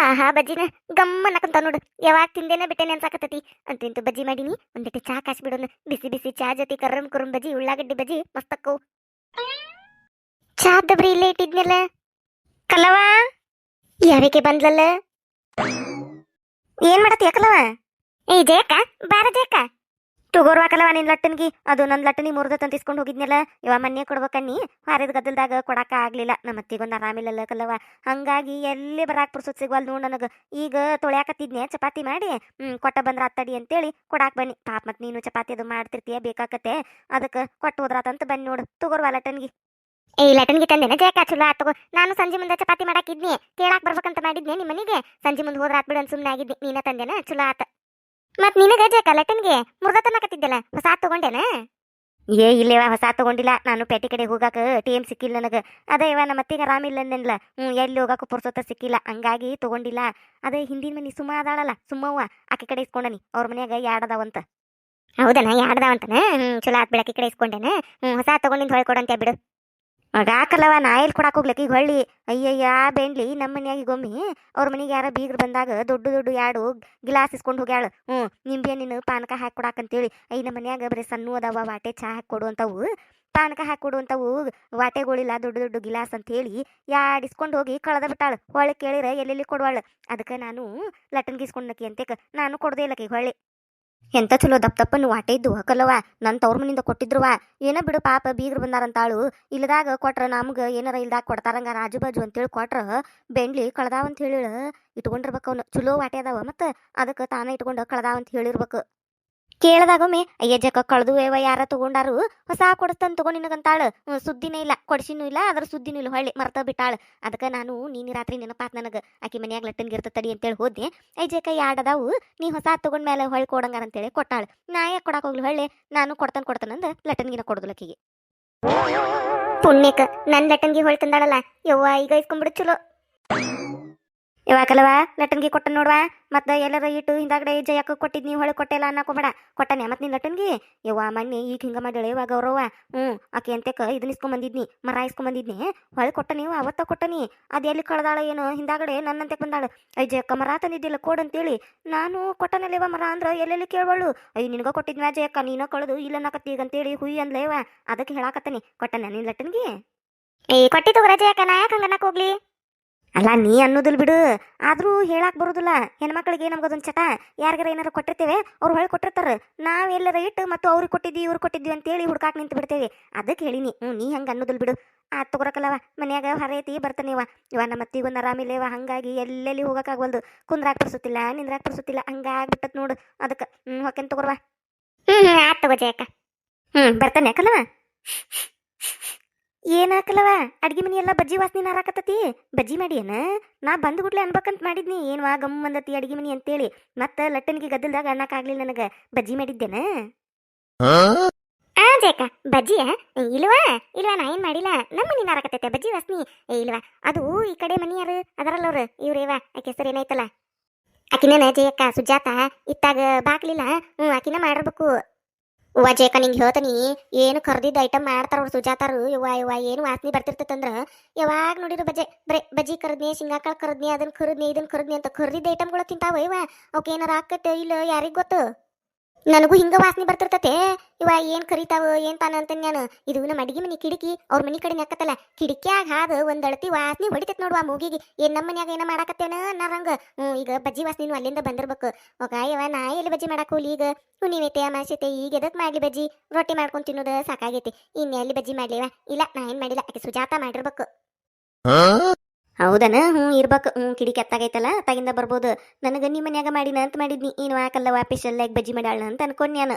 ಆಹಾ, ಬಜ್ಜಿನ ಗಮ್ಮನಕಂತ ನೋಡು. ಯಾವಾಗ ತಿಂದೇನೆ ಬಿಟ್ಟೇನೆ ಅನ್ಸಾಕತ್ತತಿ. ಅಂತೂ ಬಜ್ಜಿ ಮಾಡೀನಿ, ಒಂದಿಟ್ಟು ಚಾ ಕಾಸ್ ಬಿಡೋಣ. ಬಿಸಿ ಬಿಸಿ ಚಾ ಜೊತೆ ಕರಂ ಕುರಂ ಬಜ್ಜಿ, ಉಳ್ಳಾಗಡ್ಡಿ ಬಜ್ಜಿ ಮಸ್ತಕ್ಕವು ಚಾ ದಬ್ರಿ ಇಲ್ಲೇ ಇಟ್ಟಿದ್ನಲ್ಲ. ಕಲವ ಯಾವಿಗೆ ಬಂದ್ಲಲ್ಲ? ಏನ್ ಮಾಡತ್ತೀಯ ಕಲವ ಏ ಜಯಕ್ಕ, ಬಾರ ಜಯಕ್ಕ. ತಗೋರ್ವಾ ಕಲವ ನಿನ್ ಲಟ್ಟನ್ಗಿ? ಅದು ನನ್ನ ಲಟ್ಟನಿ ಮುರಿದ ತಂತಿಸ್ಕೊಂಡು ಹೋಗಿದ್ನಲ್ಲ. ಇವ ಮೊನ್ನೆ ಕೊಡ್ಬೇಕನ್ನಿ ಹಾರಿದ ಗದ್ದಲ್ದಾಗ ಕೊಡಾಕ ಆಗ್ಲಿಲ್ಲ. ನಮ್ಮ ಅತ್ತಿಗೊಂದು ಆರಾಮಿಲ್ಲಲ್ಲ ಕಲ್ಲವ ಹಂಗಾಗಿ ಎಲ್ಲಿ ಬರಾಕ್ ಪುರ್ಸೊತ್ ಸಿಗ್ವಲ್ ನೋಡ್ ನನಗ. ಈಗ ತೊಳ್ಯಾಕತ್ತಿದ್ನೆ ಚಪಾತಿ ಮಾಡಿ? ಹ್ಮ್, ಕೊಟ್ಟ ಬಂದ್ರ ಅತ್ತಡಿ ಅಂತೇಳಿ ಕೊಡಾಕ್ ಬನ್ನಿ. ಪಾಪ ಮತ್ ನೀನು ಚಪಾತಿ ಅದು ಮಾಡ್ತಿರ್ತೀಯ ಬೇಕಾಕತ್ತೆ. ಅದಕ್ಕೆ ಕೊಟ್ಟು ಹೋದ್ರಾತಂತ ಬನ್ನಿ ನೋಡು. ತಗೋರ್ವಾ ಲಟ್ಟನ್ಗಿ. ಏ ಲಟನ್ಗಿ ತಂದೆನ? ಜಯಕ ಚಲೋ ಆತಗೋ ನಾನು ಸಂಜೆ ಮುಂದೆ ಚಪಾತಿ ಮಾಡಾಕಿದ್ನಿ. ಕೇಳಾಕ್ ಬರ್ಬೇಕಂತ ಮಾಡಿದ್ನಿ ನಿಮ್ಮನಿಗೆ? ಸಂಜೆ ಮುಂದೆ ಹೋದ್ರ ಆತ್ ಬಿಡು ಸುಮ್ಮನೆ ಆಗಿದ್ನಿ ನೀನ ತಂದೆನ? ಚಲೋ ಆತ. ಮತ್ ನಿನಗ ಜಯಕ ಲಟನ್ಗೆ ಮುರ್ದ ತನ್ನಕತ್ತಿದ್ದಲ್ಲ ಹೊಸ ತಗೊಂಡೇನ? ಏ ಇಲ್ಲೇವ ಹೊಸ ತಗೊಂಡಿಲ್ಲ. ನಾನು ಪೇಟೆ ಕಡೆ ಹೋಗಾಕ ಟೈಮ್ ಸಿಕ್ಕಿಲ್ಲ ನನಗೆ. ಅದೇ ಇವ ನಮ್ಮ ಅತ್ತಿಗೆ ಆರಾಮಿಲ್ಲ ಅಂದೆನ್ಲ ಹ್ಞೂ ಎಲ್ಲಿ ಹೋಗಾಕ ಪುರ್ಸೊತ್ತ ಸಿಕ್ಕಿಲ್ಲ. ಹಂಗಾಗಿ ತಗೊಂಡಿಲ್ಲ. ಅದೇ ಹಿಂದಿನ ಮನಿ ಸುಮ್ಮ ಅದಾಳಲ್ಲ ಸುಮ್ಮವ್ವ ಆಕೆ ಕಡೆ ಇಸ್ಕೊಂಡನಿ. ಅವ್ರ ಮನ್ಯಾಗ ಯಾಡದಾವಂತ ಹೌದನ? ಯಾಡದಾವಂತನ ಹ್ಞೂ ಚಲೋ ಆತ್ ಬಿಡಕ್ಕೆ ಕಡೆ ಇಸ್ಕೊಂಡೇನ? ಹ್ಞೂ ಹೊಸ ತಗೊಂಡಿಂದ ಹೊಳ್ಕೊಡಂತೆ ಬಿಡು. ಆಕಲ್ಲವ ನಾ ಎಲ್ಲಿ ಕೊಡಾಕ್ ಹೋಗ್ಲಕ್ಕ? ಈಗ ಹೊಳ್ಳಿ, ಅಯ್ಯಯ್ಯ, ಬೆಂಡ್ಲಿ ನಮ್ಮ ಮನೆಯಾಗಿ ಗೊಮ್ಮಿ ಅವ್ರ ಮನೆಗೆ ಯಾರೋ ಬೀಗ್ರು ಬಂದಾಗ ದೊಡ್ಡ ದೊಡ್ಡ ಯಾಡು ಗಿಲಾಸ್ ಇಸ್ಕೊಂಡು ಹೋಗ್ಯಾಳ. ಹ್ಞೂ, ನಿಂಬೆ ನೀನು ಪಾನಕ ಹಾಕಿ ಕೊಡಾಕಂತೇಳಿ ಐ ನಮ್ಮ ಮನ್ಯಾಗ ಬರೀ ಸಣ್ಣ ಅದಾವ, ವಾಟೆ ಚಹಾ ಹಾಕಿ ಅಂತವು. ಪಾನಕ ಹಾಕಿ ಅಂತವು, ವಾಟೆಗಳಿಲ್ಲ ದೊಡ್ಡ ದೊಡ್ಡ ಗಿಲಾಸ್ ಅಂತ ಹೇಳಿ ಯಾಡ್ ಇಸ್ಕೊಂಡು ಹೋಗಿ ಕಳೆದ ಬಿಟ್ಟಾಳ. ಹೊಳ್ಳಿ ಕೇಳಿರ, ಎಲ್ಲೆಲ್ಲಿ ಕೊಡುವಳು? ಅದಕ್ಕೆ ನಾನು ಲಟನ್ಗೆ ಇಸ್ಕೊಂಡಕಿ ಅಂತೇಕ ನಾನು ಕೊಡದೇ ಇಲ್ಲಕಿ, ಹೊಳ್ಳಿ. ಎಂತ ಚಲೋ ದಪ್ಪ ದಪ್ಪನ ವಾಟೆ ಇದ್ದು ಹಕಲವ ನನ್ನ ತವ್ರ ಮನಿಂದ ಕೊಟ್ಟಿದ್ರುವ. ಏನೋ ಬಿಡು ಪಾಪ ಬೀಗ್ರು ಬಂದಾರಂತಾಳು. ಇಲ್ಲದಾಗ ಕೊಟ್ರ ನಮ್ಗೆ ಏನಾರ ಇಲ್ದಾಗ ಕೊಡ್ತಾರಂಗ ರಾಜು ಬಾಜು ಅಂತೇಳಿ ಕೊಟ್ರ ಬೆಂಡ್ಲಿ ಕಳ್ದಾವ ಅಂತ ಹೇಳಿ ಇಟ್ಕೊಂಡಿರ್ಬೇಕು ಅವನು. ಚಲೋ ವಾಟೆ ಅದಾವ ಮತ್ತು ಅದಕ್ಕೆ ತಾನೇ ಇಟ್ಕೊಂಡು ಕಳ್ದಾವ ಅಂತ ಹೇಳಿರ್ಬೇಕು. ಕೇಳದಾಗೊಮ್ಮೆ ಅಯ್ಯ ಜಕ್ಕ ಕಳೆದು ಏವ ಯಾರ ತಗೊಂಡಾರು? ಹೊಸ ಕೊಡಸ್ತಾನ ತಗೋ ನಿನಗಂತಾಳು. ಸುದ್ದಿನೇ ಇಲ್ಲ, ಕೊಡ್ಸಿನೂ ಇಲ್ಲ ಅದ್ರ ಸುದ್ದಿನೂ ಇಲ್ಲ, ಹೊಳ್ಳಿ ಮರ್ತ ಬಿಟ್ಟಾಳ. ಅದಕ್ಕೆ ನಾನು ನೀನು ರಾತ್ರಿ ನೆನಪಾತ್ ನನಗೆ. ಆಕಿ ಮನ್ಯಾಗ ಲಟ್ಟನ್ ಗಿರ್ತ ತಡಿ ಅಂತೇಳಿ ಹೋದ್ನೆ. ಜಕ ಜಕ್ಕ ಯಾಡದಾವು? ನೀ ಹೊಸ ತಗೊಂಡ್ ಮೇಲೆ ಹೊಳ್ಳಿ ಕೊಡಂಗಾರ ಅಂತೇಳಿ ಕೊಟ್ಟಾಳ. ನಾ ಯಾಕೆ ಕೊಡಾಕ್ ಹೋಗ್ಲಿ, ಹೊಳ್ಳಿ. ನಾನು ಕೊಡ್ತಾನ ಕೊಡ್ತಾನಂದ ಗಿನ ಕೊಡುದಿಲ್ಲಕಿಗೆ ಪುಣ್ಯಕ ನನ್ ಗಿ ಹೊಳ್ ತಂದಾಳಲ್ಲ. ಯವ್ವ, ಈಗ ಇಸ್ಕೊಂಡ್ಬಿಡು ಚಲೋ. ಯಾವಾಗಲ್ವಾ ಲಟನ್ಗಿ ಕೊಟ್ಟ ನೋಡ್ವಾ? ಮತ್ತೆ ಎಲ್ಲರ ಇಟ್ಟು ಹಿಂದಾಗಡೆ ಜಯಕ್ಕ ಕೊಟ್ಟಿದ್ ನೀವು ಹೊಳೆ ಕೊಟ್ಟೆಲ್ಲ ಅನ್ನಕೋಬೇಡ. ಕೊಟ್ಟನೆ ಮತ್ತೆ ನಿನ್ ಲಟನ್ಗಿ ಯವ್ವ ಮಣ್ಣೆ, ಈಗ ಹಿಂಗೆ ಮಾಡ್ಯಾಳೆ ಇವಾಗ ಗೌರವ ಹ್ಞೂ ಆಕೆ ಅಂತೆಕ ಇದನ್ನ ಇಸ್ಕೊಂಬಂದಿದ್ನಿ ಮರ ಇಸ್ಕೊಂಬಂದಿದ್ನಿ ಹೊಳೆ ಕೊಟ್ಟ ನೀವು ಅವತ್ತ ಕೊಟ್ಟನಿ. ಅದು ಎಲ್ಲಿ ಕಳ್ದಾಳ ಏನು, ಹಿಂದಾಗಡೆ ನನ್ನಂತೆ ಬಂದಾಳ. ಐ ಜಯಕ್ಕ ಮರ ತಂದಿದ್ದಿಲ್ಲ, ಕೋಡ್ ಅಂತೇಳಿ. ನಾನು ಕೊಟ್ಟನಲ್ಲೇವ ಮರ ಅಂದ್ರೆ ಎಲ್ಲೆಲ್ಲಿ ಕೇಳ್ವಳು ಅಯ್ಯ ನಿನಗ ಕೊಟ್ಟಿದ್ನ ಜಯಕ್ಕ, ನೀನು ಕಳೆದು ಇಲ್ಲ ಅನ್ನಕತ್ತಿ ಈಗ ಅಂತೇಳಿ ಹುಯ್ ಅಂದ್ಲೇವ ಅದಕ್ಕೆ ಹೇಳಾಕತ್ತನಿ, ಕೊಟ್ಟನ ನಿನ್ ಲಟನ್ಗಿ ಏ, ಕೊಟ್ಟಿದ್ದು ರಜೆ ಯಾಕೆ ನಾ ಯಾಕೆ ಹಂಗನ್ನಕ್ ಹೋಗ್ಲಿ? ಅಲ್ಲ ನೀ ಅನ್ನೋದಿಲ್ಲ ಬಿಡು. ಆದರೂ ಹೇಳಾಕ್ ಬರೋದಿಲ್ಲ. ಹೆಣ್ಮಕ್ಳಿಗೆ ನಮ್ಗದೊಂದು ಚಟ. ಯಾರಿಗಾರ ಏನಾರು ಕೊಟ್ಟಿರ್ತೇವೆ ಅವ್ರು ಹೊಳೆ ಕೊಟ್ಟಿರ್ತಾರೆ. ನಾವು ಎಲ್ಲರ ಇಟ್ಟು ಮತ್ತು ಅವ್ರಿಗೆ ಕೊಟ್ಟಿದ್ವಿ ಇವ್ರು ಕೊಟ್ಟಿದ್ವಿ ಅಂತೇಳಿ ಹುಡ್ಕಾಕ್ ನಿಂತು ಬಿಡ್ತೇವೆ. ಅದಕ್ಕೆ ಹೇಳಿನಿ ಹ್ಞೂ ನೀ ಹಂಗೆ ಅನ್ನೋದಿಲ್ಲ ಬಿಡು. ಆ ತಗೋರಕಲ್ಲವ ಮನ್ಯಾಗ ಹರೈತಿ ಬರ್ತಾನಿವ. ಇವ ನಮ್ಮ ಅತ್ತಿಗೊಂದು ಆರಾಮಿಲ್ಲೇವ ಹಂಗಾಗಿ ಎಲ್ಲೆಲ್ಲಿ ಹೋಗಕ್ಕಾಗವಲ್ದು ಕುಂದ್ರಾಕ್ ಬರ್ಸುತ್ತಿಲ್ಲ ನಿಂದ್ರಾಕ್ ಬರ್ಸುತ್ತಿಲ್ಲ ಹಂಗಾಗ್ಬಿಟ್ಟತ್ ನೋಡು. ಅದಕ್ಕೆ ಹ್ಞೂ ಹೊಕ್ಕೇನು ತಗೋರ್ವ. ಹ್ಞೂ ಹ್ಞೂ ಆತ್ ತಗೋ ಜಯಕ್ಕ. ಹ್ಞೂ ಬರ್ತಾನೆ ಯಾಕಲ್ಲವ? ಏನಾಕಲ್ಲವ ಅಡ್ಗಿ ಮನಿ ಎಲ್ಲ ಬಜ್ಜಿ ವಾಸನೆ ನಾರಾಕತ್ತತಿ ಬಜ್ಜಿ ಮಾಡಿ ಏನ ನಾ ಬಂದು ಗುಡ್ಲೆ ಅನ್ಬೇಕಂತ ಮಾಡಿದ್ನಿ. ಏನ್ವಾ ಗಮ್ ಬಂದತಿ ಅಡ್ಗೆ ಮನಿ ಅಂತೇಳಿ. ಮತ್ತ ಲಟ್ಟನಿಗೆ ಗದ್ದಲ್ದಾಗ ಅನ್ನಕ್ಕಾಗ್ಲಿಲ್ಲ ನನಗ. ಬಜ್ಜಿ ಮಾಡಿದ್ದೇನ? ಆ ಜೇಕ ಬಜ್ಜಿಯ? ಇಲ್ವಾ? ಇಲ್ವಾ ನಾ ಏನ್ ಮಾಡಿಲ್ಲ. ನಮ್ಮ ಮನಿ ನಾರಾಕತ್ತೈತೆ ಬಜ್ಜಿ ವಾಸನಿ. ಏ ಇಲ್ವಾ? ಅದು ಈ ಕಡೆ ಮನಿಯರು ಅದರಲ್ಲ ಅವ್ರು ಇವ್ರೇವ ಆಕೆ ಹೆಸರು ಏನಾಯ್ತಲ್ಲ? ಆಕಿನ ಜಯಕ್ಕ ಸುಜಾತ ಇತ್ತಾಗ ಬಾಕ್ಲಿಲ್ಲ ಹ್ಞೂ ಆಕಿನ ಮಾಡಿರ್ಬೇಕು. ಅವ್ವ ಜೇಕ ನಿಂಗೆ ಹೇಳ್ತಾನಿ, ಏನು ಕರ್ದಿದ್ದ ಐಟಮ್ ಮಾಡ್ತಾರ ಅವ್ರು ಸುಜಾತಾರು, ಯವ್ವ ಇವ ಏನು ವಾಸನೆ ಬರ್ತಿರ್ತೈತಂದ್ರ ಯಾವಾಗ ನೋಡಿರು ಬಜೆ, ಬರೇ, ಬಜ್ಜಿ ಕರದ್ನಿ ಶೇಂಗಾಕಾಳು ಕರದ್ನಿ ಅದನ್ನ ಕರದ್ನಿ ಇದನ್ನ ಕರದ್ನಿ ಅಂತ ಕರ್ದಿದ್ದ ಐಟಮ್ಗಳು ತಿಂತಾವ ಇವ ಅವಕ್ಕೆ ಏನಾರ ಆಕತ್ತೆ ಇಲ್ಲ, ಯಾರಿಗೆ ಗೊತ್ತು? ನನಗೂ ಹಿಂಗ ವಾಸನೆ ಬರ್ತಿರ್ತತೆ. ಇವ ಏನ್ ಕರಿತಾವ, ಏನ್ ತಾನ ಅಂತ ನಾನು. ಇದು ನಮ್ಮ ಅಡಿಗೆ ಮನಿ ಕಿಡಕಿ ಅವ್ರ ಮನಿ ಕಡೆ ಹಾಕತ್ತಲ್ಲ ಕಿಟಕಿಯಾಗ ಹಾದು ಒಂದ್ ಅಳತಿ ವಾಸನೆ ಹೊಡಿತೈತ್ ನೋಡುವ ಮೂಗಿಗೆ. ಏನ್ ನಮ್ಮ ಮನ್ಯಾಗ ಏನ ಮಾಡಾಕತ್ತೇನ ಅನ್ನರಂಗ ಹ್ಞೂ ಈಗ ಬಜ್ಜಿ ವಾಸನೆ ಅಲ್ಲಿಂದ ಬಂದಿರ್ಬೇಕು. ಯಾವ ನಾ ಎಲ್ಲಿ ಬಜ್ಜಿ ಮಾಡಾಕ ಈಗ? ಹುಣ್ಣಿಮೆತೆ ಅಮಾಸೈತೆ ಈಗ ಎದಕ್ ಮಾಡ್ಲಿ ಬಜ್ಜಿ? ರೊಟ್ಟಿ ಮಾಡ್ಕೊಂಡ್ ತಿನ್ನೋದು ಸಾಕಾಗೈತಿ. ಇನ್ ಎಲ್ಲಿ ಬಜ್ಜಿ ಮಾಡ್ಲಿವ ಇಲ್ಲ, ನಾ ಏನ್ ಮಾಡಿಲ್ಲ, ಆಕೆ ಸುಜಾತ ಮಾಡಿರ್ಬೇಕು. ಹೌದನ? ಹ್ಞೂ, ಇರ್ಬೇಕು. ಹ್ಞೂ, ಕಿಡಿ ಕೆತ್ತಾಗೈತಲ್ಲ? ತಗಿಂದ ಬರ್ಬೋದು. ನನಗೆ ನಿಮ್ಮ ಮನ್ಯಾಗ ಮಾಡಿನ ಅಂತ ಮಾಡಿದ್ನಿ. ಏನು ಹಾಕಲ್ಲವ ವಾಪಸ್ ಎಲ್ಲ ಬಜ್ಜಿ ಮಾಡ್ಯಾಳ ಅಂತ ಅನ್ಕೊಂಡ್ಯಾನ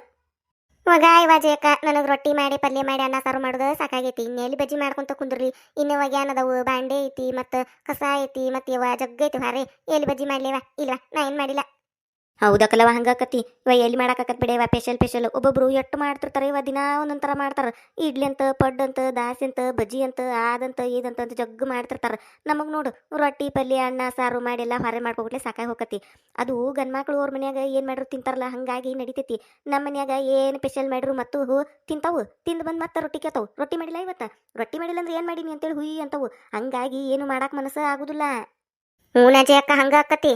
ಮಗ ಇವ ಜೇಕ ನನಗೆ ರೊಟ್ಟಿ ಮಾಡಿ, ಪಲ್ಯ ಮಾಡಿ, ಅನ್ನ, ಸಾರು ಮಾಡೋದು ಸಾಕಾಗೈತಿ. ಇನ್ನೆಲ್ಲಿ ಬಜ್ಜಿ ಮಾಡ್ಕೊಂತ ಕುಂದ್ರಿ ಇನ್ನು ಅದಾವು ಬಾಂಡೆ ಐತಿ ಮತ್ತು ಕಸ ಐತಿ ಮತ್ತು ಇವ ಜಗ್ಗೈತಿ ಹಾರೆ ಎಲ್ಲಿ ಬಜ್ಜಿ ಮಾಡ್ಲಿವ ಇಲ್ವಾ? ನಾ ಏನು ಮಾಡಿಲ್ಲ. ಹೌದಕ್ಕಲ್ಲವ ಹಂಗಾಕತಿ? ಇವ ಎಲ್ಲಿ ಮಾಡಾಕತ್ ಬಿಡವ ಸ್ಪೆಷಲ್ ಸ್ಪೆಷಲ್ ಒಬ್ಬೊಬ್ರು ಎಟ್ಟು ಮಾಡ್ತಿರ್ತಾರೆ ಇವ ದಿನ ಒಂದೊಂಥರ ಮಾಡ್ತಾರೆ. ಇಡ್ಲಿ ಅಂತ ಪಡ್ ಅಂತ, ದಾಸಿ ಅಂತ, ಬಜ್ಜಿ ಅಂತ ಆದಂತ ಇದಂತ ಅಂತ ಜಗ್ಗು ಮಾಡ್ತಿರ್ತಾರೆ. ನಮಗ್ ನೋಡು, ರೊಟ್ಟಿ, ಪಲ್ಯ, ಅನ್ನ, ಸಾರು, ಮಾಡಿ ಎಲ್ಲ ಹೊರೆ ಮಾಡ್ಕೊಬಿಟ್ಲೆ ಸಾಕಾಗಿ ಹೋಗತಿ ಅದು ಗಂಡ್ಮಕ್ಳು ಅವ್ರ ಮನ್ಯಾಗ ಏನ್ ಮಾಡ್ರು ತಿಂತಾರಲ್ಲ, ಹಂಗಾಗಿ ನಡಿತೈತಿ. ನಮ್ಮ ಮನ್ಯಾಗ ಏನ್ ಸ್ಪೆಷಲ್ ಮಾಡ್ರು ಮತ್ತು ಹೂ ತಿಂತಾವು. ತಿಂದು ಬಂದ್ ಮತ್ತೆ ರೊಟ್ಟಿ ಕೇತಾವು ರೊಟ್ಟಿ ಮಾಡಿಲ್ಲ ಇವತ್ತ? ರೊಟ್ಟಿ ಮಾಡಿಲ್ಲ ಅಂದ್ರೆ ಏನ್ ಮಾಡೀನಿ ಅಂತೇಳಿ ಹುಯಿ ಅಂತವು. ಹಂಗಾಗಿ ಏನು ಮಾಡಾಕ್ ಮನಸ್ಸು ಆಗುದಿಲ್ಲ. ಹ್ಞೂ ಅಕ್ಕ ಹಂಗ ಆಕತಿ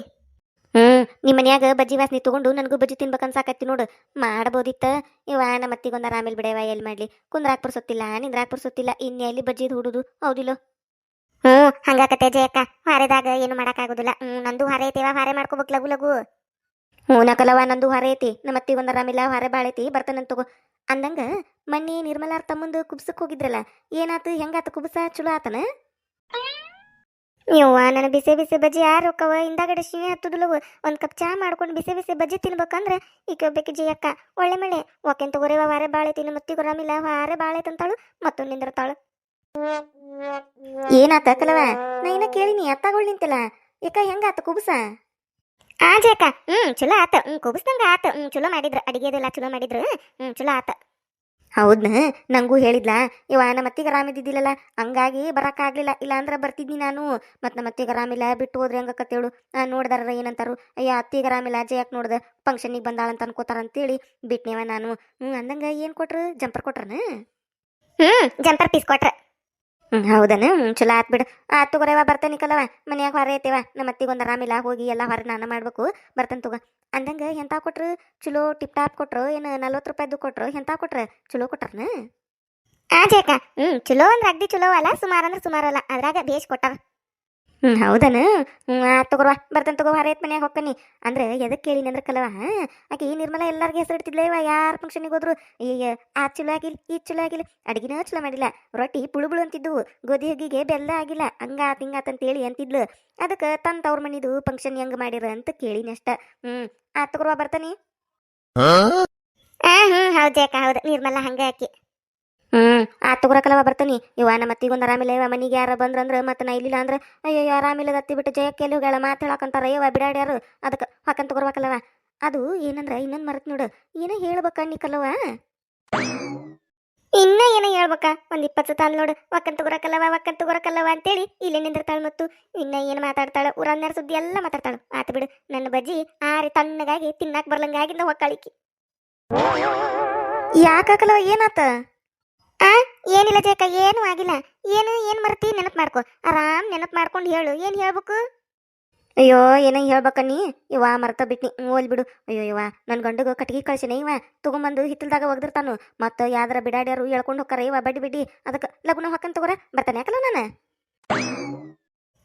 ಹ್ಞೂ ನಿಮ್ಮ ಮನ್ಯಾಗ ಬಜ್ಜಿ ವಾಸನೆ ತಗೊಂಡು ನನಗೂ ಬಜ್ಜಿ ತಿನ್ಬೇಕನ್ಸಾಕತ್ತಿ ನೋಡು. ಮಾಡ್ಬೋದಿತ್ತ? ಇವ ನಮ್ಮ ಮತ್ತಿಗೊಂದು ಆರಾಮೇಲೆ ಬಿಡವ ಎಲ್ಲಿ ಮಾಡ್ಲಿ? ಕುಂದ್ರಾಕ್ ಬರ್ಸೋತಿಲ್ಲ ನಿಂದ್ರಾಕ್ ಪುರ್ಸೊತ್ತಿಲ್ಲ ಇನ್ನೆಲ್ಲಿ ಬಜ್ಜಿದ್ ಹುಡುದು? ಹೌದಿಲ್ಲ? ಹ್ಞೂ ಹಂಗಾಕತ್ತೆ ಜಯಕ್ಕ ಹಾರೆದಾಗ ಏನು ಮಾಡೋಕ್ಕಾಗೋದಿಲ್ಲ. ಹ್ಮ್ ನಂದು ಹಾರೆ ಐತಿವ ಹಾರೆ ಮಾಡ್ಕೋಬೇಕು ಲಗು ಲಗು. ಹ್ಞೂ ನಕಲವ ನಂದು ಹಾರೆ ಐತಿ. ನಮ್ಮ ಅತ್ತಿಗೊಂದು ಆರಾಮಿಲ್ಲ ಹಾರೆ ಬಾಳೈತಿ ಬರ್ತಾನಂತ ತಗೋ. ಅಂದಂಗ ಮನ್ನಿ ನಿರ್ಮಲಾರ್ ತಮ್ಮಂದು ಕುಬ್ಸಕ್ ಹೋಗಿದ್ರಲ್ಲ. ಏನಾತು ಹೆಂಗಾತ ಕುಬ್ಸ? ಚಲೋ ಆತನ? ಯವ್ವ ನನ್ನ ಬಿಸಿ ಬಿಸಿ ಬಜ್ಜಿ ಯಾರು ಹೋಕ್ಕವ ಹಿಂದಾಗಡೆ ಶಿವೆ ಹತ್ತುದಿಲ್ಲವು ಒಂದು ಕಪ್ ಚಾ ಮಾಡ್ಕೊಂಡು ಬಿಸಿ ಬಿಸಿ ಬಜ್ಜಿ ತಿನ್ಬೇಕಂದ್ರೆ ಈಗ ಒಬ್ಬಕ್ಕೆ ಅಕ್ಕ ಒಳ್ಳೆ ಮಳೆ. ಓಕೆನ್ ತಗೋರಿವ ವಾರೆ ಬಾಳೆ ತಿನ್ನು. ಮತ್ತಿ ಗುರಾಮಿಲ್ಲ ವಾರೆ ಬಾಳೆ ತಂತಾಳು ಮತ್ತೊಂದು ನಿಂದಿರ್ತಾಳು. ಏನಾತ ಕಲವ ನಾ ಇನ್ನ ಕೇಳಿನಿ. ಅತ್ತಾಗೊಳ್ ನಿಂತಿಲ್ಲ. ಯಾಕ ಹೆಂಗಾತ ಕುಬಸ? ಆ ಅಕ್ಕ. ಹ್ಮ್ ಚಲೋ ಆತ. ಹ್ಮ್ ಕುಬಸ್ದಂಗ ಆತ. ಹ್ಮ್ ಚಲೋ ಮಾಡಿದ್ರ. ಅಡಿಗೆದೆಲ್ಲ ಚಲೋ ಮಾಡಿದ್ರ. ಹ್ಮ್ ಚಲೋ ಆತ. ಹೌದ್ನ? ನಂಗೂ ಹೇಳಿದ್ಲ. ಇವ ನಮ್ಮ ಅತ್ತಿಗೆ ಆರಾಮಿದ್ದಿದ್ದಿಲ್ಲಲ್ಲ ಹಂಗಾಗಿ ಬರಕ್ಕಾಗ್ಲಿಲ್ಲ ಇಲ್ಲ ಅಂದ್ರೆ ಬರ್ತಿದ್ನಿ ನಾನು. ಮತ್ತೆ ನಮ್ಮ ಅತ್ತಿಗೆ ಆರಾಮಿಲ್ಲ ಬಿಟ್ಟು ಹೋದ್ರೆ ಹೆಂಗಕ್ಕತ್ತೇಳು ನೋಡ್ದಾರ ಏನಂತಾರು. ಅಯ್ಯ ಅತ್ತಿಗೆ ಆರಾಮಿಲ್ಲ ಯಾಕೆ ನೋಡ್ದೆ? ಫಂಕ್ಷನಿಗೆ ಬಂದಾಳಂತ ಅನ್ಕೋತಾರ ಅಂತೇಳಿ ಬಿಟ್ನೇವ ನಾನು. ಹ್ಞೂ ಅಂದಂಗ ಏನು ಕೊಟ್ರು? ಜಂಪರ್ ಕೊಟ್ರನ? ಹ್ಞೂ ಜಂಪರ್ ಪೀಸ್ ಕೊಟ್ರ. ಹ್ಞೂ ಹೌದನ? ಹ್ಞೂ ಚಲೋ ಆತ್ ಬಿಡು. ಆತ್ ತಗೋರವ ಬರ್ತಾನಿಕಲ್ಲವಾ. ಕಲವ ಮನ್ಯಾಗ ಹೊರ ಐತೇವ. ನಮ್ಮ ಅತ್ತಿಗೊಂದು ಆರಾಮಿಲ್ಲ ಹೋಗಿ ಎಲ್ಲ ಹೊರ ನಾನು ಮಾಡ್ಬೇಕು. ಬರ್ತಾನೆ ತಗೋ. ಅಂದಂಗ ಎಂಥ ಕೊಟ್ರು? ಚಲೋ ಟಿಪ್ ಟಾಪ್ ಕೊಟ್ರು? ಏನು ನಲ್ವತ್ತು ರೂಪಾಯ್ದು ಕೊಟ್ರು? ಎಂಥ ಕೊಟ್ರು? ಚಲೋ ಕೊಟ್ರನ ಆ ಜೇಕ ಹ್ಞೂ ಚಲೋ ಅಂದ್ರೆ ಅಗ್ದಿ ಚಲೋ ಅಲ್ಲ, ಸುಮಾರು ಅಂದ್ರೆ ಸುಮಾರು ಅಲ್ಲ. ಅದ್ರಾಗ ಭೇಷ್ ಕೊಟ್ಟಾರ. ಹ್ಞೂ ಹೌದನ? ತಗೋರ್ವ ಬರ್ತಾನೆ ತಗೋ ಹರೇತ್ ಮನೆಯಾಗ ಹೋಗ್ತಾನೆ ಅಂದ್ರೆ ಎದಕ್ಕೆ ಕೇಳಿನಿ ಅಂದ್ರೆ ಕಲವ ಆಕೆ ಈ ನಿರ್ಮಲ ಎಲ್ಲಾರ್ಗೆ ಹೆಸರು ಇಡ್ತಿದ್ಲ ಯಾರ ಫಂಕ್ಷನಿಗೆ ಹೋದ್ರು? ಈಗ ಆ ಚಲೋ ಆಗಿಲ್ಲ ಈ ಚಲೋ ಆಗಿಲ್ಲ ಅಡಿಗೆನ ಚಲೋ ಮಾಡಿಲ್ಲ. ರೊಟ್ಟಿ ಪುಳು ಅಂತಿದ್ವು ಗೋಧಿ ಹುಗ್ಗಿಗೆ ಬೆಲ್ಲ ಆಗಿಲ್ಲ ಹಂಗಾತ್ ಅಂತ ಅಂತೇಳಿ ಅಂತಿದ್ಲು. ಅದಕ್ಕೆ ತನ್ನ ತವ್ರ ಮನಿದು ಫಂಕ್ಷನ್ ಹೆಂಗ್ ಮಾಡಿರ ಅಂತ ಕೇಳಿನಿ ಅಷ್ಟ. ಹ್ಮ್ ಆ ತಗೋರ್ವ ಬರ್ತಾನಿ? ಆ ಹ್ಮ್ ಹೌದ ಅಕ್ಕ ಹೌದು ನಿರ್ಮಲ ಹಂಗ ಆಕಿ. ಹ್ಮ್. ಆ ತಗೋರಕಲವ ಬರ್ತಾನಿ. ಇವ ನಮ್ಮ ಅತ್ತಿಗೊಂದು ಆರಾಮಿಲ್ಲ ಇವ ಮನಿಗೆ ಯಾರ ಬಂದ್ರಂದ್ರ ಮತ್ತೆ ನಾ ಇಲ್ಲಿಲ್ಲ ಅಂದ್ರೆ ಅಯ್ಯೋ ಆರಾಮಿಲ್ಲದ ಅತ್ತಿ ಬಿಟ್ಟು ಜಯಕ್ಕೆ ಹೋಗ್ಯಾಳ? ಮಾತು ಹೇಳಕಂತಾರ. ಅಯ್ಯವ ಬಿಡಾಡ್ಯಾರು ಅದಕ್ಕೆ ಹಾಕಂತ ತಗೋರ್ಬೇಕಲ್ಲವ ಅದು ಏನಂದ್ರ ಇನ್ನೊಂದು ಮರತ್ ನೋಡು. ಏನೋ ಹೇಳ್ಬೇಕ ಕಲವ ಇನ್ನ ಏನೋ ಹೇಳ್ಬೇಕ? ಒಂದ್ ಇಪ್ಪತ್ತು ತಾಲ್ ನೋಡು. ಒಕ್ಕನ್ ತಗೋರಕಲ್ಲವ ಒಕ್ಕನ್ ತಗೋರಕಲ್ಲವ ಅಂತೇಳಿ ಇಲ್ಲೇ ನಿಂದಿರ್ತಾಳ ಮತ್ತು ಇನ್ನ ಏನ್ ಮಾತಾಡ್ತಾಳ? ಊರನ್ನರ ಸುದ್ದಿ ಎಲ್ಲ ಮಾತಾಡ್ತಾಳು. ಆತ ಬಿಡು ನನ್ನ ಬಜ್ಜಿ ಆರಿ ತಣ್ಣಗಾಗಿ ತಿನ್ನಾಕ್ ಬರ್ಲಂಗಾಗಿಂದ ಹೊಕ್ಕಾಳಿಕಿ. ಯಾಕಲ್ಲವ ಏನಾತ? ಏನಿಲ್ಲ ಜಯಕ ಏನು ಆಗಿಲ್ಲ. ಏನು ಏನು ಮರ್ತಿ ನೆನಪು ಮಾಡ್ಕೊ. ಆರಾಮ್ ನೆನಪು ಮಾಡ್ಕೊಂಡು ಹೇಳು. ಏನು ಹೇಳ್ಬೇಕು? ಅಯ್ಯೋ, ಏನೋ ನೀ. ಇವ ಮರ್ತ ಬಿಟ್ನಿ. ಓಲ್ ಬಿಡು. ಅಯ್ಯೋ ಇವ ನನ್ನ ಗಂಡಗ ಕಟ್ಗಿ ಕಳ್ಸಿನ. ಇವ ತಗೊಂಬಂದು ಹಿತ್ತಲ್ದಾಗ ಒಗ್ದಿರ್ತಾನು. ಮತ್ತು ಯಾವ್ದಾರ ಬಿಡಾಡ್ಯಾರು ಹೇಳ್ಕೊಂಡು ಹೋಗ್ತಾರ ಇವ ಬಡ್ಡಿ ಬಿಡಿ ಅದಕ್ಕೆ ಲಗ್ನ ಹಾಕಂತ ತಗೋರ. ಬರ್ತಾನೆ ಯಾಕಲ್ಲ ನಾನು?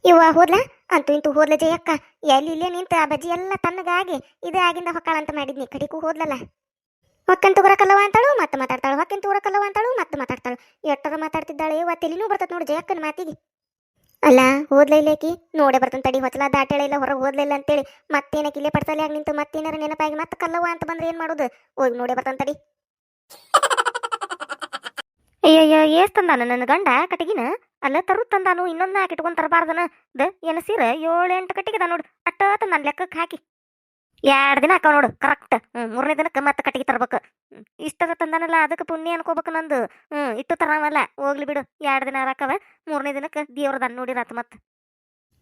ಇವ ಹೋದ್ಲ? ಅಂತೂ ಇಂತೂ ಹೋದ್ಲ ಜಯಕ್ಕ. ಎಲ್ಲಿ, ಇಲ್ಲೇ ನಿಂತ ಆ ಬಜ್ಜಿ ಎಲ್ಲ ತನ್ನಗಾಗಿ ಇದೇ ಆಗಿಂದ ಹೊಕ್ಕಾಳ ಅಂತ ಮಾಡಿದ್ನಿ. ಕಡಿಗೂ ಹೋದ್ಲಲ್ಲ. ಹೊಕ್ಕನ್ ತಗೋರಕಲ್ಲವ ಅಂತಾಳು, ಮತ್ತೆ ಮಾತಾಡ್ತಾಳು ಹೊಕ್ಕನ್ ತಗೋರಕಲ್ಲವ ಅಂತಾಳು, ಮತ್ತೆ ಮಾತಾಡ್ತಾಳು. ಎಟ್ಟರ ಮಾತಾಡ್ತಿದ್ದಾಳೆ ಇವ ತಲೆನೂ ಬರ್ತದ ನೋಡು ಜಯಕ್ಕನ ಮಾತಿಗೆ. ಅಲ್ಲ ಓದ್ಲೈಲೇಕಿ ನೋಡೇ ಬರ್ತಂತ ತಡಿ ಹೊಚ್ಚಲ ದಾಟೇಳ ಇಲ್ಲ, ಹೊರಗೆ ಓದ್ಲೈಲ್ಲ ಅಂತೇಳಿ. ಮತ್ತೇನಕ್ಕೆ ಇಲ್ಲೇ ಪಡ್ಸಲಿ ಆಗಿ ನಿಂತು, ಮತ್ತೇನಾರ ನೆನಪಾಗಿ ಮತ್ತೆ ಕಲ್ಲವ ಅಂತ ಬಂದ್ರೆ ಏನ್ ಮಾಡೋದು? ಹೋಗಿ ನೋಡೇ ಬರ್ತಂತ ತಡಿ. ಅಯ್ಯಯ್ಯೋ, ಏಸ್ ತಂದಾನ ನನ್ನ ಗಂಡ ಕಟಗಿನ ಅಲ್ಲ ತರು ತಂದಾನು, ಇನ್ನೊಂದು ನಾಲ್ಕು ಇಟ್ಕೊಂಡ್ ತರಬಾರ್ದನ? ದ ಏನ ಸೀರೆ ಏಳು ಎಂಟು ಕಟ್ಟಿಗೆ ನೋಡು, ಅಟ್ಟ ನನ್ನ ಲೆಕ್ಕಕ್ಕೆ ಹಾಕಿ. ಎರಡು ದಿನ ಹಾಕವ್ ನೋಡು ಕರೆಕ್ಟ್ ಹ್ಞೂ ಮೂರನೇ ದಿನಕ್ಕೆ ಮತ್ತೆ ಕಟ್ಟಿಗೆ ತರ್ಬೇಕು. ಹ್ಮ್. ಇಷ್ಟರ ತಂದಾನಲ್ಲ ಅದಕ್ಕೆ ಪುಣ್ಯ ಅನ್ಕೋಬೇಕು ನಂದು. ಹ್ಞೂ ಇಟ್ಟು ತರಾವಲ್ಲ ಹೋಗ್ಲಿ ಬಿಡು. ಎರಡು ದಿನ ಹಾಕವ ಮೂರನೇ ದಿನಕ್ಕೆ ದೇವ್ರದನ್ನ ನೋಡಿರಾತು ಮತ್ತೆ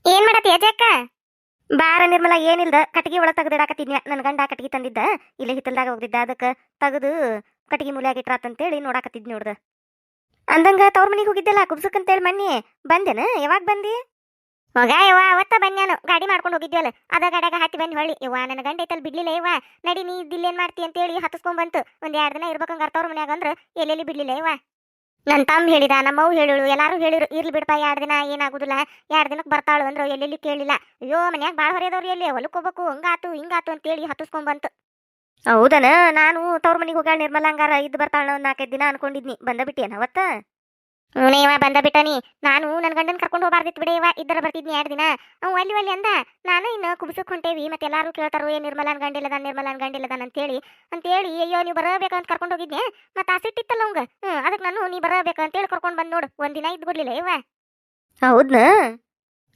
ಏನ್ ಮಾಡತ್ತಿ ಅಜಕ್ಕ? ಬಾರ ನಿರ್ಮಲ ಏನಿಲ್ದ? ಕಟ್ಟಿಗೆ ಒಳಗೆ ತೆಗೆದಿಡಾಕತ್ತಿದ್ನ್ಯ ನನ್ನ ಗಂಡ ಕಟ್ಟಿಗೆ ತಂದಿದ್ದ. ಇಲ್ಲೇ ಹಿತ್ತಲ್ದಾಗ ಹೋಗಿದ್ದ ಅದಕ್ಕೆ ತೆಗೆದು ಕಟ್ಟಿಗೆ ಮೂಲ್ಯಾಗ ಇಟ್ರಾತಂತೇಳಿ ನೋಡಾಕತ್ತಿದ್ ನೋಡ್ದ. ಅಂದಂಗ ತವ್ರ ಮನೆಗೆ ಹೋಗಿದ್ದೆಲ್ಲ ಕುಬ್ಸಕ್ಕಂತೇಳಿ ಮನ್ನಿ. ಬಂದೇನ? ಯಾವಾಗ ಬಂದಿ? ಹೋಗ ಯವ್ವ, ಅವತ್ತ ನಾನು. ಗಾಡಿ ಮಾಡ್ಕೊಂಡು ಹೋಗಿದ್ವಲ್ಲ ಅದ ಗಾಡ್ಯಾಗ ಹಾಕಿ ಬನ್ನಿ ಹೊಳ್ಳಿ. ಯವ್ವ ನನ್ನ ಗಂಡ ಐತಲ್ ಬಿಡ್ಲಿಲ್ಲ, ಯವ್ವ. ನಡಿ, ನೀ ಇದಿಲ್ಲೇನ್ ಮಾಡ್ತಿ ಅಂತೇಳಿ ಹತ್ಸ್ಕೊಂಡ್ ಬಂತು ಒಂದ್ ಎರಡ್ ದಿನ ಇರ್ಬೇಕಂಗ ಅರ್ತವ್ರ ಮನ್ಯಾಗ ಅಂದ್ರ ಎಲ್ಲೆಲ್ಲಿ ಬಿಡ್ಲಿಲ್ಲ, ಯವ್ವ. ನನ್ನ ತಮ್ಮ ಹೇಳಿದ ನಮ್ಮವ್ ಹೇಳಿಳು. ಎಲ್ಲಾರು ಹೇಳಿರು, ಇರ್ಲಿ ಬಿಡಪ್ಪ, ಎರಡ್ ದಿನ ಏನಾಗುದಿಲ್ಲ ಎರಡ್ ದಿನಕ್ಕೆ ಬರ್ತಾಳು ಅಂದ್ರೆ ಎಲ್ಲೆಲ್ಲಿ ಕೇಳಿಲ್ಲ. ಅಯ್ಯೋ, ಮನ್ಯಾಗ ಭಾಳ ಹೊರೆಯದವ್ರು ಎಲ್ಲಿ? ಹೊಲಕ್ ಹೋಗ್ಬೇಕು, ಹಂಗಾತು, ಹಿಂಗಾತು ಅಂತೇಳಿ ಹತ್ಸ್ಕೊಂಡ್ ಬಂತು ಹೌದನ? ನಾನು ತವ್ರ ಮನೆಗೆ ಹೋಗ್ಯಾಳ ನಿರ್ಮಲಾಂಗಾರ ಇದ್ದು ಬರ್ತಾಳ ಒಂದ್ ನಾಲ್ಕೈದು ದಿನ ಅನ್ಕೊಂಡಿದ್ನಿ. ಬಂದ ಬಿಟ್ಟಿಯನ ಅವತ್ತ? ಹ್ಞೂ ಇವ ಬಂದ ಬಿಟ್ಟನಿ ನಾನು ನನ್ನ ಗಂಡನ ಕರ್ಕೊಂಡು ಹೋಗಬಾರ್ದಿತ್ತು ಬಿಡಿ ಇವ. ಇದ್ದರ ಬರ್ತಿದ್ನಿ ಎರಡು ದಿನ. ಅವ್ ಅಲ್ಲಿ ಅಲ್ಲಿ ಅಂದ. ನಾನು ಇನ್ನು ಕುಬ್ಸಕ್ಕೆ ಹೊಂಟೇವಿ. ಮತ್ತೆ ಎಲ್ಲಾರು ಕೇಳ್ತಾರೋ, ಏ, ನಿರ್ಮಲನ್ ಗಂಡಿಲ್ಲದ ನಿರ್ಮಲನ್ ಗಂಡಿಲ್ಲದ ಅಂತೇಳಿ. ಅಂತೇಳಿ, ಅಯ್ಯೋ, ನೀವು ಬರಬೇಕಂತ ಕರ್ಕೊಂಡು ಹೋಗಿದ್ನೆ ಮತ್ತೆ ಆ ಸಿಟ್ಟಿತ್ತಲ್ಲ ಅವಂಗ? ಅದಕ್ಕೆ ನಾನು, ನೀ ಬರಬೇಕು ಅಂತೇಳಿ ಕರ್ಕೊಂಡು ಬಂದು ನೋಡು. ಒಂದಿನ ಇದ್ದು ಬಿಡ್ಲಿಲ್ಲ ಇವ. ಹೌದ್ನ?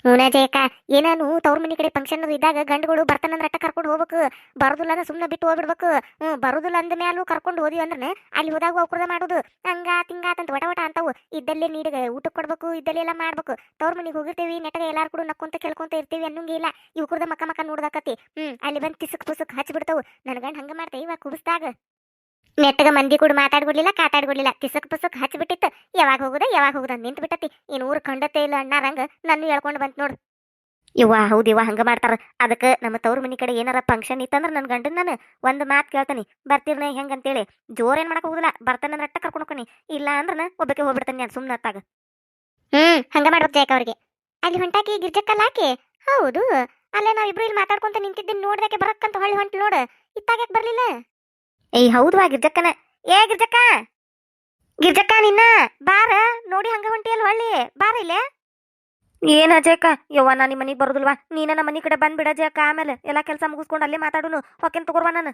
ಜಯಕ ಏನಾನು ತವ್ರ ಮನೆ ಕಡೆ ಫಂಕ್ಷನ್ ಇದ್ದಾಗ ಗಂಡುಗಳು ಬರ್ತಾನಂದ್ರೆ ಅಟ್ಟ ಕರ್ಕೊಂಡು ಹೋಗ್ಬೇಕು. ಬರೋದಿಲ್ಲ ಅಂದ್ರೆ ಸುಮ್ಮನೆ ಬಿಟ್ಟು ಹೋಗ್ಬಿಡ್ಬೇಕು. ಹ್ಞೂ, ಬರೋದಿಲ್ಲ ಅಂದ ಮ್ಯಾಲೂ ಕರ್ಕೊಂಡು ಹೋದಿ ಅಂದ್ರೆ ಅಲ್ಲಿ ಹೋದಾಗ ಒಕ್ಕುರ್ದ ಮಾಡೋದು. ಹಂಗ ತಿಂಗಾತಂತ ವಟ ವಟ ಅಂತಾವು. ಇದ್ದಲ್ಲೇ ನೀಡಿಗೆ ಊಟಕ್ಕೆ ಕೊಡ್ಬೇಕು, ಇದ್ದಲ್ಲೇ ಎಲ್ಲ ಮಾಡ್ಬೇಕು. ತವ್ರ ಮನೆಗೆ ಹೋಗಿರ್ತೀವಿ ನೆಟ್ಟಗೆ ಎಲ್ಲಾರು ಕೂಡ ನಕ್ಕೊಂತ ಕೇಳ್ಕೊಂತ ಇರ್ತೀವಿ ಅನ್ನಂಗಿಲ್ಲ ಇವು ಕುಡ್ದ ಮಕ್ಕ ಮಕ್ಕ ನೋಡ್ದಾಕತಿ ಹ್ಞೂ, ಅಲ್ಲಿ ಬಂದು ತಿಸಕ್ ಪುಸಕ್ ಹಚ್ಚಿಬಿಡ್ತಾವು ನನ್ನ ಗಂಡ ಹಂಗ ಮಾಡ್ತೇವೆ ಇವಾಗ ಕುಬಿಸ್ದಾಗ ನೆಟ್ಟಗ ಮಂದಿ ಕೂಡ ಮಾತಾಡ್ಬಿಡ್ಲಿಲ್ಲ, ಕಾತಾಡ್ಬಿಡ್ಲಿಲ್ಲ. ತಿಸಕ್ ಪುಸಕ್ ಹಚ್ಚಿಬಿಟ್ಟಿತ್ತು ಯಾವಾಗ ಹೋಗುದ ಯಾವಾಗ ಹೋಗುದ ನಿಂತು ಬಿಟ್ಟತಿ ಇನ್ನು ಊರು ಕಂಡತೆ ಇಲ್ಲ ಅಣ್ಣಾರಂಗ, ನನ್ನ ಹೇಳ್ಕೊಂಡು ಬಂತು ನೋಡು. ಇವ್ವ ಹೌದಿವ್ವ ಹಂಗ ಮಾಡ್ತಾರ. ಅದಕ್ಕೆ ನಮ್ಮ ತವ್ರ ಮನಿ ಕಡೆ ಏನಾರ ಫಂಕ್ಷನ್ ಇತ್ತಂದ್ರ ನನ್ನ ಗಂಡನ ನಾನು ಒಂದು ಮಾತು ಕೇಳ್ತಾನಿ. ಬರ್ತೀರ್ನ ಹೆಂಗಂತೇಳಿ ಜೋರ್ ಏನ್ ಮಾಡಕ್ ಹೋಗುದಿಲ್ಲ. ಬರ್ತಾನ ರಟ್ಟ ಕರ್ಕೊಂಡು ಹೋಗ್ತಾನಿ. ಇಲ್ಲ ಅಂದ್ರ ಒಬ್ಬಕ್ಕೆ ಹೋಗ್ಬಿಡ್ತಾನೆ ನಾನು ಸುಮ್ಮನೆ ಅತ್ತಾಗ. ಹ್ಮ್, ಹಂಗ ಮಾಡ್ಬೇಕು ಜಯಕ ಅವ್ರಿಗೆ. ಅಲ್ಲಿ ಹೊಂಟಾಕಿ ಗಿರ್ಜಕ್ಕಲ್ಲ ಹಾಕಿ. ಹೌದು, ಅಲ್ಲೇ ನಾವ್ ಇಬ್ರು ಇಲ್ಲಿ ಮಾತಾಡ್ಕೊಂತ ನಿಂತಿದ್ದೀನಿ ನೋಡ್ದಕ್ಕೆ ಬರಕ್ಕಂತ ಹೊಳ್ಳಿ ಹೊಂಟ್ ನೋಡು. ಇತ್ತಾಗ್ಯಾಕ್ ಬರ್ಲಿಲ್ಲ? ಏಯ್, ಹೌದು ಗಿರ್ಜಕ್ಕನ. ಏ, ಗಿರ್ಜಕ್ಕ. ಗಿರ್ಜಕ್ಕ, ನಿನ್ನ ಬಾರ ನೋಡಿ ಹಂಗ ಹೊಂಟಿಯಲ್ ಹೊಳ್ಳಿ ಬಾರ ಇಲ್ಲ? ಏನ ಅಜಯಕ್ಕ? ಯವ್ವ, ನಾ ನಿಮ್ಮ ಮನಿಗೆ ಬರೋದಿಲ್ವಾ? ನೀನ ನಮ್ಮ ಮನಿ ಕಡೆ ಬಂದ್ಬಿಡ ಅಜಯಕ್ಕ, ಆಮೇಲೆ ಎಲ್ಲ ಕೆಲಸ ಮುಗಿಸ್ಕೊಂಡು ಅಲ್ಲೇ ಮಾತಾಡುನು. ಹೊಕೆನ್ ತಗೋರ್ವ ನಾನು.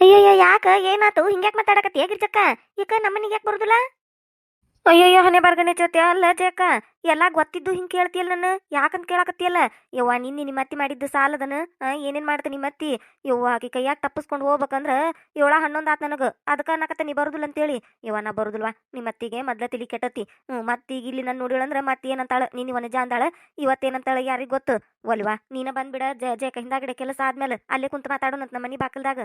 ಅಯ್ಯಯ್ಯ, ಯಾಕ? ಏನಾತು? ಹಿಂಗ್ಯಾಕ್ ಮಾತಾಡಕತ್ತಿ ಗಿರ್ಜಕ್ಕ? ಈಗ ನಮ್ಮ ಮನಿಗೆ ಯಾಕೆ ಬರೋದಿಲ್ಲ? ಅಯ್ಯಯ್ಯೋ ಹನೆ ಬರ್ಗನೆ ಜೊತೆ ಅಲ್ಲ ಜೇಕ ಎಲ್ಲ ಗೊತ್ತಿದ್ದು ಹಿಂಗೆ ಕೇಳ್ತಿಯಲ್ಲ ನಾನು ಯಾಕಂತ ಕೇಳಾಕತ್ತಿಯಲ್ಲ? ಯವ್ವ, ನಿನ್ನೆ ನಿಮ್ಮ ಅತ್ತಿ ಮಾಡಿದ್ದು ಸಾಲದನ ಏನೇನ್ ಮಾಡ್ತ ನಿಮ್ಮ ಅತ್ತಿ? ಯವ್ವ, ಆಕೆ ಕೈಯಾಗ ತಪ್ಪಿಸ್ಕೊಂಡು ಹೋಗ್ಬೇಕಂದ್ರ ಏಳ ಹನ್ನೊಂದು ಆತ ನನಗ. ಅದಕ್ಕ ಅನ್ನಕತ್ತ ನೀ ಬರುದಿಲ್ಲ ಅಂತೇಳಿ. ಯವ್ವ, ನಾ ಬರುದಿಲ್ವಾ? ನಿಮ್ಮ ಅತ್ತಿಗೆ ಮೊದ್ಲ ತಿಳಿ ಕೆಟ್ಟತಿ. ಹ್ಞೂ ಮತ್ತೀಗ ಇಲ್ಲಿ ನಾನು ನೋಡಿಳಂದ್ರ ಮತ್ತೆ ಏನಂತಾಳೆ? ನೀನು ಜಾ ಅಂದಾಳ? ಯಾರಿಗೆ ಯಾರಿಗ್ ಗೊತ್ತು? ಒಲ್ವಾ? ನೀನ ಬಂದ್ಬಿಡ, ಜ ಜಯ ಹಿಂದಾಗಡೆ ಕೆಲಸ ಆದ್ಮೇಲೆ ಅಲ್ಲೇ ಕುಂತ ಮಾತಾಡೋಣಂತ ನಮ್ಮ ಮನೆ ಬಾಕಲ್ದಾಗ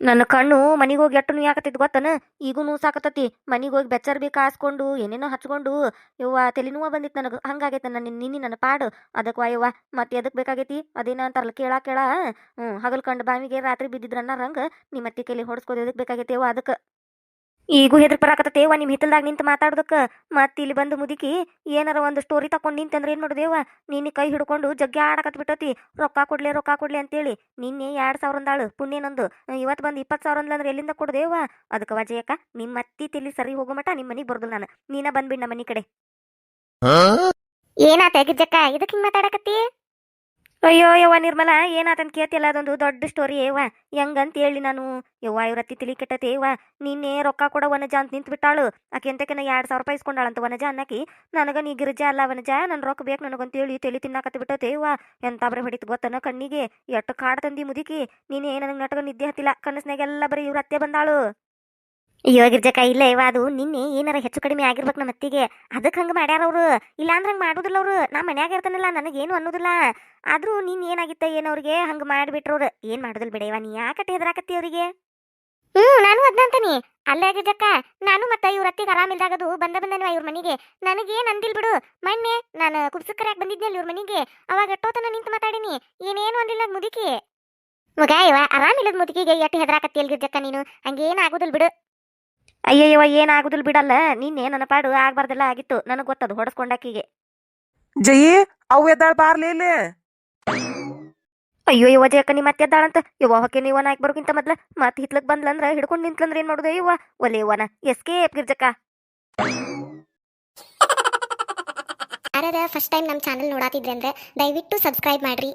ನನ್ನ ಕಣ್ಣು ಮನೆಗೆ ಹೋಗಿ ಎಟ್ಟು ಯಾಕತ್ತಿದ್ ಗೊತ್ತನ? ಈಗೂ ಸಾಕತ್ತತಿ ಮನೆಗೆ ಹೋಗಿ ಬೆಚ್ಚರ್ ಬಿ ಕಾಸ್ಕೊಂಡು ಏನೇನೋ ಹಚ್ಕೊಂಡು, ಯವ್ವ ತಲೆ ನೋವ ಬಂದಿತ್ತು ನನಗೆ. ಹಂಗಾಗೈತೆ ನನ್ನ ನಿನ್ನೆ ನನ್ನ ಪಾಡು. ಅದಕ್ಕೆ ವಾಯವ್ವ ಮತ್ತೆ ಎದಕ್ಕೆ ಬೇಕಾಗೈತಿ? ಅದೇನ ಅಂತಾರಲ್ಲ, ಕೇಳ ಕೇಳ. ಹ್ಞೂ ಹಗಲು ಕಂಡು ಬಾವಿಗೆ ರಾತ್ರಿ ಬಿದ್ದಿದ್ರನ್ನ ರಂಗ ನಿಮ್ಮ ಅತ್ತಿ ಕೈಲಿ ಹೊಡ್ಸ್ಕೋದು ಎದಕ್ಕೆ ಬೇಕಾಗೈತಿ ಅವ್ವ ಅದಕ್ಕೆ ಈಗೂ ಹೆದ್ರ ಬರಾಕತ್ತೇವ ನಿಮ್ಮ ಹಿತ್ತಲ್ದಾಗ ನಿಂತು ಮಾತಾಡೋದಕ್ಕೆ. ಮತ್ತೆ ಇಲ್ಲಿ ಬಂದು ಮುದುಕಿ ಏನಾರ ಒಂದು ಸ್ಟೋರಿ ತಕೊಂಡು ನಿಂತಂದ್ರೆ ಏನು ಮಾಡೋದೇವ ನಿನ್ನ ಕೈ ಹಿಡ್ಕೊಂಡು ಜಗ್ಗಿ ಆಡಕತ್ ಬಿಟ್ಟತಿ. ರೊಕ್ಕ ಕೊಡ್ಲಿ ರೊಕ್ಕ ಕೊಡ್ಲಿ ಅಂತೇಳಿ. ನಿನ್ನೆ ಎರಡು ಸಾವಿರ ಅಂದಾಳು ಪುಣ್ಯ ನಂದು. ಇವತ್ತು ಬಂದು ಇಪ್ಪತ್ತು ಸಾವಿರ ಅಂದ್ಲಂದ್ರೆ ಎಲ್ಲಿಂದ ಕೊಡ್ದೇವ ಅದಕ್ಕೆ ವಜಯಕ್ಕ ನಿಮ್ಮ ಅತ್ತಿ ತಿಳಿ ಸರಿ ಹೋಗೋ ಮಟ ನಿಮ್ಮ ಮನೆಗೆ ಬರ್ದು ನಾನು. ನೀನ ಬಂದ್ಬಿಡ್ ನಮ್ಮ ಮನಿ ಕಡೆ. ಏನಾತ ಗಿಜ್ಜಕ್ಕ? ಇದಕ್ಕೆ ಹಿಂಗೆ ಮಾತಾಡಕತ್ತಿ? ಅಯ್ಯೋ, ಯವ್ವ ನಿರ್ಮಲ ಏನಾತಂತ ಕೇಳ್ತಿಲ್ಲ ಅದೊಂದು ದೊಡ್ಡ ಸ್ಟೋರಿ ಯವ್ವ? ಹೆಂಗಂತ ಹೇಳಿ ನಾನು? ಯವ್ವ, ಇವ್ರ ಅತ್ತಿ ತಿಳಿ ಕೆಟ್ಟತಿ ಏವ ನಿನ್ನೆ ರೊಕ್ಕ ಕೊಡ ವನಜ ಅಂತ ನಿಂತು ಬಿಟ್ಟಾಳು ಆಕೆ ನಾ ಎರಡು ಸಾವಿರ ರೂಪಾಯಿ ಇಸ್ಕೊಂಡಾಳಂತ ವನಜ ಅನ್ನಕಿ? ನನಗ ನೀ ಗಿರಿಜ ಅಲ್ಲ ವನಜ ನನ್ನ ರೊಕ್ಕ ಬೇಕು ನನಗಂತೇಳಿ ತಲೆ ತಿನ್ನಕತ್ತ ಬಿಟ್ಟತೆ ಏವ ಎಂತ ಬರೀ ಹೊಡಿತು ಗೊತ್ತನ ಕಣ್ಣಿಗೆ? ಎಟ್ಟು ಕಾಡ್ ತಂದಿ ಮುದುಕಿ? ನೀನೇ ನನಗೆ ನಟಗ ನಿದ್ದೆ ಹತ್ತಿಲ್ಲ. ಕನಸ್ನಾಗೆಲ್ಲ ಬರೀ ಇವ್ರ ಅತ್ತೆ ಬಂದಾಳು. ಅಯ್ಯೋ ಗಿರ್ಜಕ್ಕ ಇಲ್ಲ ಇವ ಅದು. ನಿನ್ನೆ ಏನಾರ ಹೆಚ್ಚು ಕಡಿಮೆ ಆಗಿರ್ಬೇಕು ನಮ್ಮ ಅತ್ತಿಗೆ. ಅದಕ್ಕೆ ಹಂಗೆ ಮಾಡ್ಯಾರ ಅವರು? ಇಲ್ಲ ಅಂದ್ರೆ ಹಂಗೆ ಮಾಡೋದಿಲ್ಲ ಅವರು. ನಾ ಮನ್ಯಾಗ ಇರ್ತಾನಲ್ಲ, ನನಗೇನು ಅನ್ನೋದಿಲ್ಲ. ಆದ್ರೂ ನಿನ್ನ ಏನಾಗಿತ್ತ ಏನು ಅವ್ರಿಗೆ ಹಂಗೆ ಮಾಡಿಬಿಟ್ರವ್ರು ಏನು ಮಾಡೋದಿಲ್ಲ ಬಿಡ ಇವ, ನೀ ಯಾಕಟ್ಟೆ ಹೆದರಾಕತ್ತಿ ಅವರಿಗೆ? ಹ್ಞೂ ನಾನು ಅದ್ನಂತಾನಿ ಅಲ್ಲೇ ಗಿರ್ಜಕ್ಕ ನಾನು ಮತ್ತೆ ಇವ್ರ ಅತ್ತಿಗೆ ಆರಾಮಿಲ್ದಾಗದು ಬಂದ ಬಂದ ಇವ್ರ ಮನೆಗೆ. ನನಗೇನು ಅಂದಿಲ್ ಬಿಡು. ಮೊನ್ನೆ ನಾನು ಕುಬ್ಸಕ್ಕರ್ಯಾಗ ಬಂದಿದ್ನಲ್ಲ ಇವ್ರ ಮನೆಗೆ. ಅವಾಗ ಅಟ್ಟೋತನ ನಿಂತು ಮಾತಾಡಿನಿ. ಏನೇನು ಅಂದಿಲ್ಲ ಮುದುಕಿ. ಮಗ ಇವ ಆರಾಮಿಲ್ಲದ ಮುದುಕಿಗೆ ಎಟ್ಟು ಹೆದರಾಕತ್ತಿ ಗಿರ್ಜಕ್ಕ ನೀನು? ಹಂಗೇನು ಆಗೋದಿಲ್ಲ ಬಿಡು. ಅಯ್ಯಯ್ಯವ ಏನಾಗುದಿಲ್ಲ ಬಿಡಲ್ಲ. ನಿನ್ನೆ ನನ್ನ ಪಾಡು ಆಗ್ಬಾರ್ದೆಲ್ಲ ಆಗಿತ್ತು. ನನಗೆ ಗೊತ್ತದು ಹೊಡಸ್ಕೊಂಡಾಕಿಗೆ. ಜಯಿ ಅವು ಎದ್ದಾಳ ಬಾರ್ಲಿ ಇಲ್ಲಿ. ಅಯ್ಯೋ ಯುವ ಜಯಕ್ಕ ನಿ ಮತ್ತೆ ಎದ್ದಾಳಂತ? ಯುವ ಹೊಕ್ಕೆ ನೀವು ನಾಯ್ಕ ಬರೋಕ್ಕಿಂತ ಮೊದ್ಲ. ಮತ್ತೆ ಹಿತ್ಲಕ್ ಬಂದ್ಲಂದ್ರ ಹಿಡ್ಕೊಂಡು ನಿಂತ್ಲಂದ್ರ ಏನ್ ಮಾಡುದು ಯುವ ಒಲೆ ಯುವನ ಎಸ್ಕೇಪ್ ಗಿರ್ಜಕ್ಕ. ಯಾರ್ಯಾರ ಫಸ್ಟ್ ಟೈಮ್ ನಮ್ಮ ಚಾನಲ್ ನೋಡಾತಿದ್ರೆ ಅಂದ್ರೆ ದಯವಿಟ್ಟು ಸಬ್ಸ್ಕ್ರೈಬ್ ಮಾಡ್ರಿ.